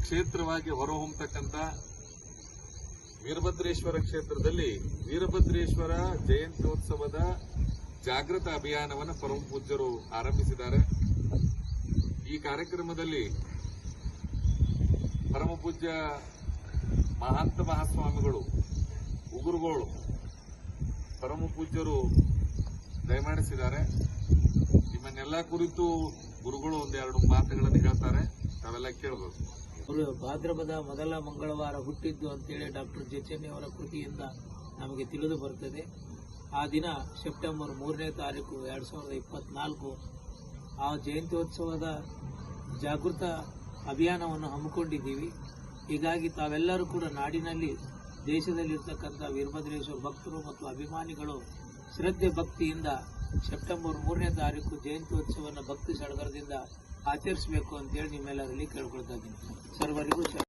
ಕ್ಷೇತ್ರವಾಗಿ ಹೊರಹೊಮ್ಮತಕ್ಕಂಥ ವೀರಭದ್ರೇಶ್ವರ ಕ್ಷೇತ್ರದಲ್ಲಿ ವೀರಭದ್ರೇಶ್ವರ ಜಯಂತ್ಯೋತ್ಸವದ ಜಾಗೃತ ಅಭಿಯಾನವನ್ನು ಪರಮ ಪೂಜ್ಯರು ಆರಂಭಿಸಿದ್ದಾರೆ. ಈ ಕಾರ್ಯಕ್ರಮದಲ್ಲಿ ಪರಮ ಪೂಜ್ಯ ಮಹಾಂತ ಮಹಾಸ್ವಾಮಿಗಳು, ಉಗುರುಗಳು ಪರಮ ಪೂಜ್ಯರು ದಯಮಾಡಿಸಿದ್ದಾರೆ. ನಿಮ್ಮನ್ನೆಲ್ಲ ಕುರಿತು ಗುರುಗಳು ಒಂದೆರಡು ಮಾತುಗಳನ್ನು ಹೇಳ್ತಾರೆ, ತಾವೆಲ್ಲ ಕೇಳಬಹುದು ಭಾದ್ರಪದ ಮೊದಲ ಮಂಗಳವಾರ ಹುಟ್ಟಿದ್ದು ಅಂತೇಳಿ ಡಾಕ್ಟರ್ ಜಚನ್ನಿ ಅವರ ಕೃತಿಯಿಂದ ನಮಗೆ ತಿಳಿದು ಬರ್ತದೆ. ಆ ದಿನ ಸೆಪ್ಟೆಂಬರ್ ಮೂರನೇ ತಾರೀಕು ಎರಡು ಸಾವಿರದ ಇಪ್ಪತ್ನಾಲ್ಕು ಆ ಜಯಂತ್ಯೋತ್ಸವದ ಜಾಗೃತ ಅಭಿಯಾನವನ್ನು ಹಮ್ಮಿಕೊಂಡಿದ್ದೀವಿ. ಹೀಗಾಗಿ ತಾವೆಲ್ಲರೂ ಕೂಡ ನಾಡಿನಲ್ಲಿ ದೇಶದಲ್ಲಿರ್ತಕ್ಕಂಥ ವೀರಭದ್ರೇಶ್ವರ ಭಕ್ತರು ಮತ್ತು ಅಭಿಮಾನಿಗಳು ಶ್ರದ್ಧೆ ಭಕ್ತಿಯಿಂದ ಸೆಪ್ಟೆಂಬರ್ ಮೂರನೇ ತಾರೀಕು ಜಯಂತ್ಯೋತ್ಸವವನ್ನು ಭಕ್ತಿ ಸಡಗರದಿಂದ ಆಚರಿಸಬೇಕು ಅಂತೇಳಿ ನಿಮ್ಮೆಲ್ಲರಲ್ಲಿ ಕೇಳ್ಕೊಳ್ತಾ ಇದ್ದೀನಿ. ಸರ್ವರಿಗೂ